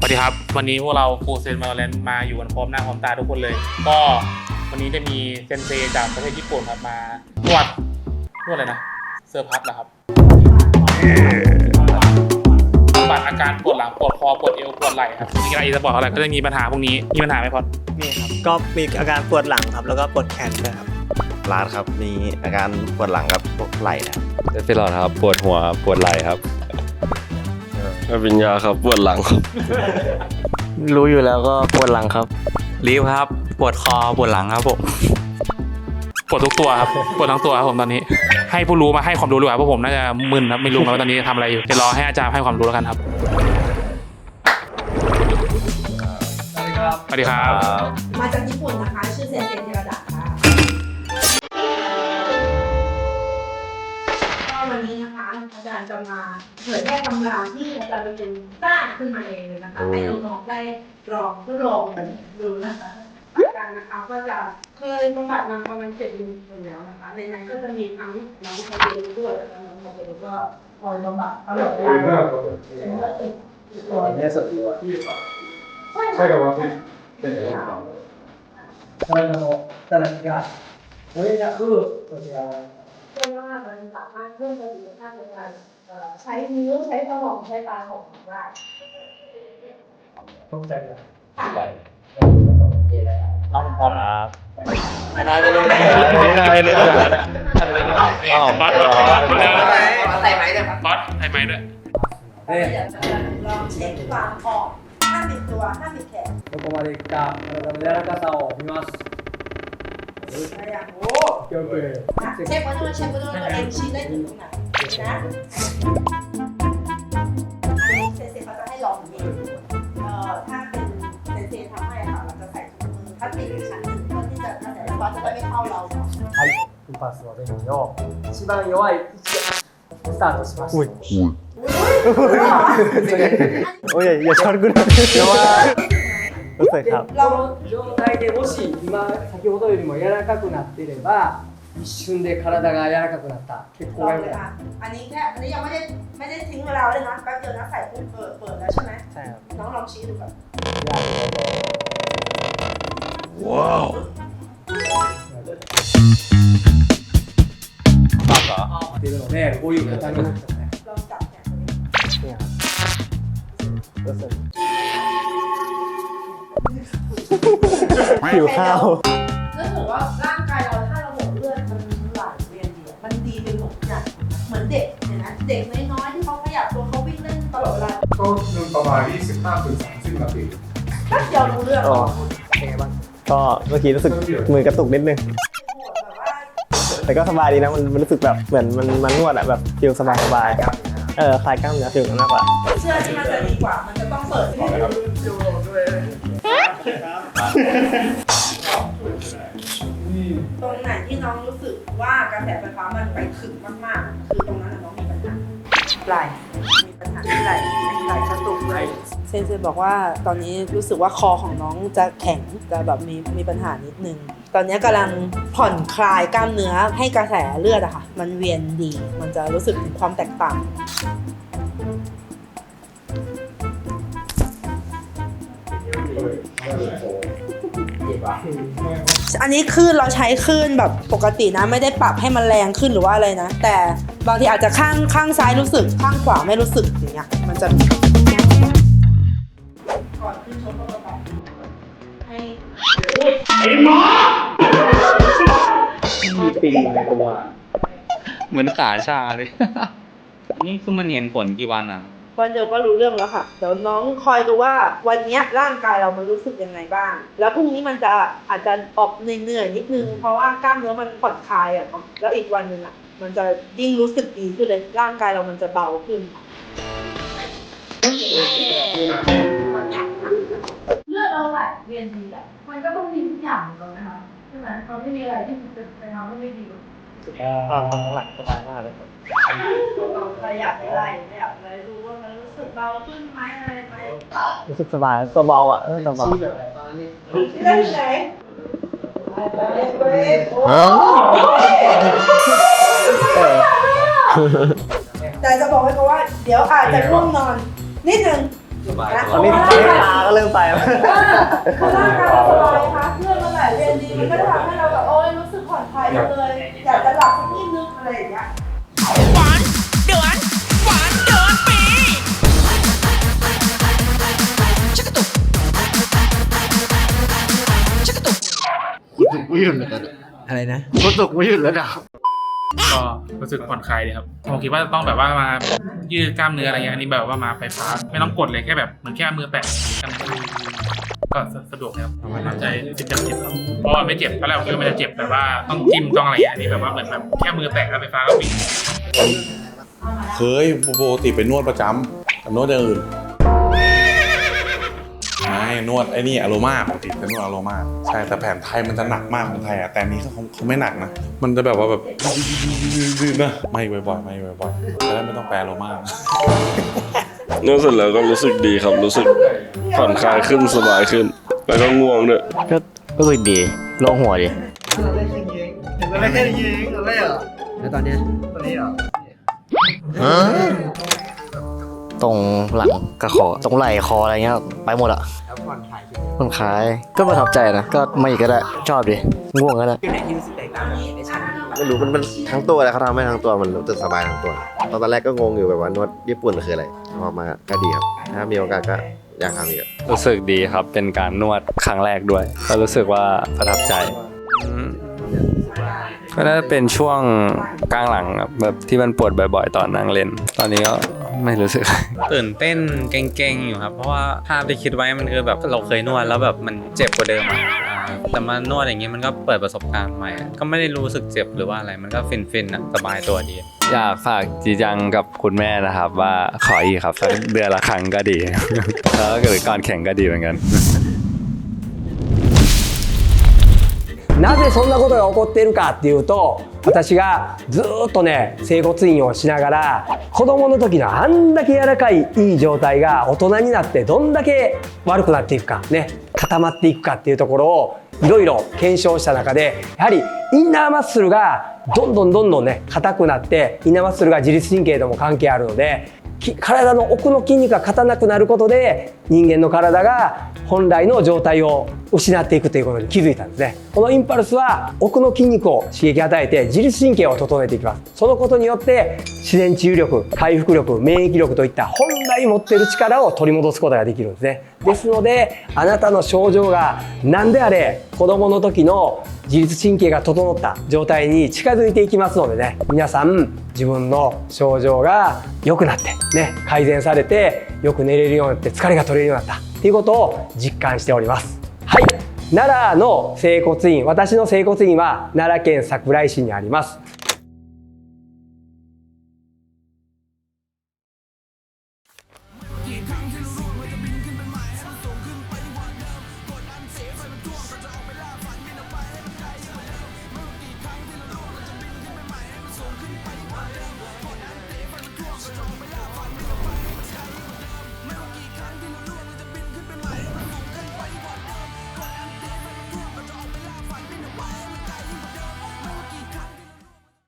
สวัสดีครับ วันนี้พวกเราฟูเซนมาแลนมาอยู่กันพร้อมหน้าพร้อมตาทุกคนเลย ก็วันนี้จะมีเซนเซจากประเทศญี่ปุ่นครับมานวดนวดอะไรนะเซอร์พัทเหรอครับบำบัดอาการปวดหลังปวดคอปวดเอวปวดไหล่ครับมีอะไรอีสปอร์ตอะไรก็จะมีปัญหาพวกนี้มีปัญหาไหมพอดนี่ครับก็มีอาการปวดหลังครับ แล้วก็ปวดแขนด้วยครับร้านครับมีอาการปวดหลังกับพวกไหล่นะครับเดฟิลอดครับ ปวดหัวปวดไหล่ครับ วิญญาครับปวดหลังครับ รู้อยู่แล้วก็ปวดหลังครับ รีบครับ ปวดคอปวดหลังครับผม ปวดทุกตัวครับ ปวดทั้งตัวครับผมตอนนี้ ให้ผู้รู้มาให้ความรู้ดีกว่าเพราะผมน่าจะมึนครับ ไม่รู้ครับว่าตอนนี้ทำอะไรอยู่เดี๋ยวรอให้อาจารย์ให้ความรู้แล้วกันครับ สวัสดีครับ มาจากญี่ปุ่นนะคะ ชื่อเซนเซนอาจารย์จะมาเผยแพร่ตำราที่อาจารย์เป็นสร้างขึ้นมาเองเลยนะคะ ให้น้องๆได้ลองทดลองดูนะคะอาการนะคะก็จะเคยบำบัดมาประมาณเจ็ดเดือนแล้วนะคะ ในนั้นก็จะมีทั้งน้องคาเดนด้วยแล้วน้องคาเดนก็คอยบำบัดตลอดเวลาตัวนี้สุดใช่กับว่า 体の働きが取れなくこちらを เรียกว่ามันสามารถเพิ่มประสิทธิภาพในการเอ่อ ใช้นิ้วใช้สมองใช้ตาของเราได้ 解くたりだ น้องพร้อมครับ บอสบอสใส่ไม้ด้วยบอสใส่ไม้ด้วย เดี๋ยวจะลองเช็คความออกห้ามบิดตัวห้ามบิดแขน どこまでいくか体の柔らかさを見ます อะไรอย่างโอ้ よく อ่ะเช็คไว้ด้วยเช็คไว้ด้วยว่าตัวเองชี้ได้ถึงตรงไหน นะอันนี้เซนเซเขาจะให้ลองเองเอ่อถ้าเป็นเซนเซทำให้ค่ะเราจะใส่ถุงมือพลาสติกอีกชั้นหนึ่งเพื่อที่จะกระแสไฟฟ้าจะได้ไม่เข้าเรา はいインパスの電気を一番弱い位置でスタートします อุ้ย โอ้ยอย่าอย่าช็อตกูนะรู้สึกครับ この状態でもし今先ほどよりも柔らかくなっていれば 一瞬で体が柔らかくなった血 ล 行 อง が良 เล く ย なっ อ่ะอันนี้แค่อันนี้ยังไม่ได้ไม่ได้ทิ้งเวลาเลยนะแป๊บเดียวนะใส่ปุ๊บเปิดเปิดแล้วใช่ไหม ใช่ครับ น้องลองชี้ดูก่อน たっていうのでこういう形になっちゃうね ลองจับแขนตัวนี้ นี่ครับรู้สึกหิวข้าว ก็ถือว่าร่ ่ เห็นไหมเด็กน้อยๆที่เขาขยับตัวเขาวิ่งเล่นตลอดเวลาก็ประมาณ 25ถึง30นาทีแป๊บเดียวรู้เรื่องอ๋อเป็นไงบ้างก็เมื่อกี้รู้สึกมือกระตุกนิดนึงแบบว่าแต่ก็สบายดีนะมันมันรู้สึกแบบเหมือนมันมันนวดอะแบบฟิลสบายสบายเออคลายกล้ามเนื้อฟิลนั้นมากกว่า เชื่อที่มันจะดีกว่า มันจะต้องเปิดให้ดูตรงไหนที่น้องรู้สึกว่ากระแสไฟฟ้ามันไปถึงมากๆ คือ ไหลมีปัญหาที่ไหลไหลกระตุกเลยเซนเซบอกว่าตอนนี้รู้สึกว่าคอของน้องจะแข็งจะแบบมีมีปัญหานิดนึง ตอนนี้กำลังผ่อนคลายกล้ามเนื้อให้กระแสเลือดอะค่ะ มันเวียนดี มันจะรู้สึกถึงความแตกต่างอันนี้คลื่นเราใช้คลื่นแบบปกตินะไม่ได้ปรับให้มันแรงขึ้นหรือว่าอะไรนะ แต่ บางทีอาจจะข้างข้างซ้ายรู้สึกข้างขวาไม่รู้สึกอย่างเงี้ยมันจะก่อนขึ้นชกก็แบบให้มีปิงตัวเหมือนขาชาเลย นี่คือมันเห็นผลกี่วันอะ วันเดียวก็รู้เรื่องแล้วค่ะ เดี๋ยวน้องคอยดูว่าวันเนี้ยร่างกายเรามันรู้สึกยังไงบ้าง แล้วพรุ่งนี้มันจะอาจจะออกเหนื่อยๆนิดนึง เพราะว่ากล้ามเนื้อมันผ่อนคลายอะเนาะแล้วอีกวันหนึ่งอะ มันจะยิ่งรู้สึกดีขึ้นเลย ร่างกายเรามันจะเบาขึ้นเลือดเราไหลเวียนดีอะมันก็ต้องมีทุกอย่างก่อนนะคะใช่ไหมเขาไม่มีอะไรที่มันจะไปทำให้ไม่ดีอ่าหลังสบายมากเลยครับเราอยักไะไรอยากอะไรรู้ว่ามันรู้สึกเบาขึ้นไหมอะไรไหมรู้สึกสบายตัวเบาอะตัวเบาที่ไหนฮะ แต่จะบอกไว้ก่อนว่าเดี๋ยวอาจจะง่วงนอน นิดนึงตอนนี้ตอนนี้ตาก็เริ่มไปแล้วเพราะร่างกายเราสบายคะเลือดมันไหลเวียนดีมันก็จะทำให้เราแบบโอ้ยรู้สึกผ่อนคลายจังเลยอยากจะหลับสักนิดนึงอะไรอย่างเงี้ยอะไรนะก็รู้ ก็รู้สึกผ่อนคลายดีครับผมคิดว่าจะต้องแบบว่ามายืดกล้ามเนื้ออะไรเงี้ยอันนี้แบบว่ามาไฟฟ้าไม่ต้องกดเลยแค่แบบเหมือนแค่มือแตะกันก็สะดวกนะครับมั่นใจสิบเต็มสิบครับเพราะว่าไม่เจ็บตอนแรกผมคิดว่ามันจะเจ็บแบบว่าต้องจิ้มต้องอะไรอย่างเงี้ยอันนี้แบบว่าเหมือนแบบแค่มือแตะแล้วไฟฟ้าก็วิ่งเคยปกติไปนวดประจำนวดอย่างอื่น นวดไอ้นี่อโรมาปกติจะนวดอโรมาใช่แต่แผนไทยมันจะหนักมากของไทยอะแต่อันนี้เขาเขาไม่หนักนะมันจะแบบว่าแบบดื้อๆนะไม่บ่อยๆไม่บ่อยๆจะได้ไม่ต้องแปลอโรมานวดเสร็จแล้วก็รู้สึกดีครับรู้สึกผ่อนคลายขึ้นสบายขึ้น แล้วก็ง่วงด้วยก็ก็รู้สึกดีโล่งหัวดีไม่แค่ยิงไม่เหรอแล้วตอนเนี้ยตอนนี้เหรอ ตรงหลังกระคอตรงไหล่คออะไรเงี้ยไปหมดอะผ่อนคลายก็ประทับใจนะก็ไม่อีกก็ได้ชอบดิง่วงก็ได้ไม่รู้มันมันทั้งตัวเลยเขาทำให้ทั้งตัวมันรู้สึกสบายทั้งตัวตอนแรกก็งงอยู่แบบว่านวดญี่ปุ่นคืออะไรพอมาก็ดีครับ ถ้ามีโอกาสก็อยากทำอีกอะรู้สึกดีครับ เป็นการนวดครั้งแรกด้วย ก็รู้สึกว่าประทับใจอืมก็น่าจะเป็นช่วงกลางหลังครับแบบที่มันปวดบ่อย ๆ ตอนนั่งเล่น ตอนนี้ก็ ไม่รู้สึก ตื่นเต้นเก่งๆอยู่ครับ เพราะว่าภาพที่คิดไว้มันคือแบบเราเคยนวดแล้วแบบมันเจ็บกว่าเดิมอะอ่าแต่มานวดอย่างนี้มันก็เปิดประสบการณ์ใหม่อะก็ไม่ได้รู้สึกเจ็บหรือว่าอะไรมันก็ฟินๆอะสบายตัวดี อยากฝากจีจังกับคุณแม่นะครับ ว่าขออีกครับสักเดือนละครั้งก็ดี แล้วก็เกิดก่อนแข่งก็ดีเหมือนกัน なぜそんなことが起こっているかっていうと 私がずっとね整骨院をしながら子供の時のあんだけ柔らかいいい状態が大人になってどんだけ悪くなっていくかね固まっていくかっていうところをいろいろ検証した中でやはりインナーマッスルがどんどんどんどんね硬くなってインナーマッスルが自律神経とも関係あるので体の奥の筋肉が硬くなることで人間の体が本来の状態を失っていくということに気づいたんですね。このインパルスは奥の筋肉を刺激与えて自律神経を整えていきます。そのことによって自然治癒力回復力免疫力といった本来持っている力を取り戻すことができるんですね。ですのであなたの症状が何であれ子供の時の自律神経が整った状態に近づいていきますのでね皆さん自分の症状が良くなってね改善されてよく寝れるようになって疲れが取れるようになった。っていうことを実感しております。はい。奈良の整骨院私の整骨院は奈良県桜井市にあります。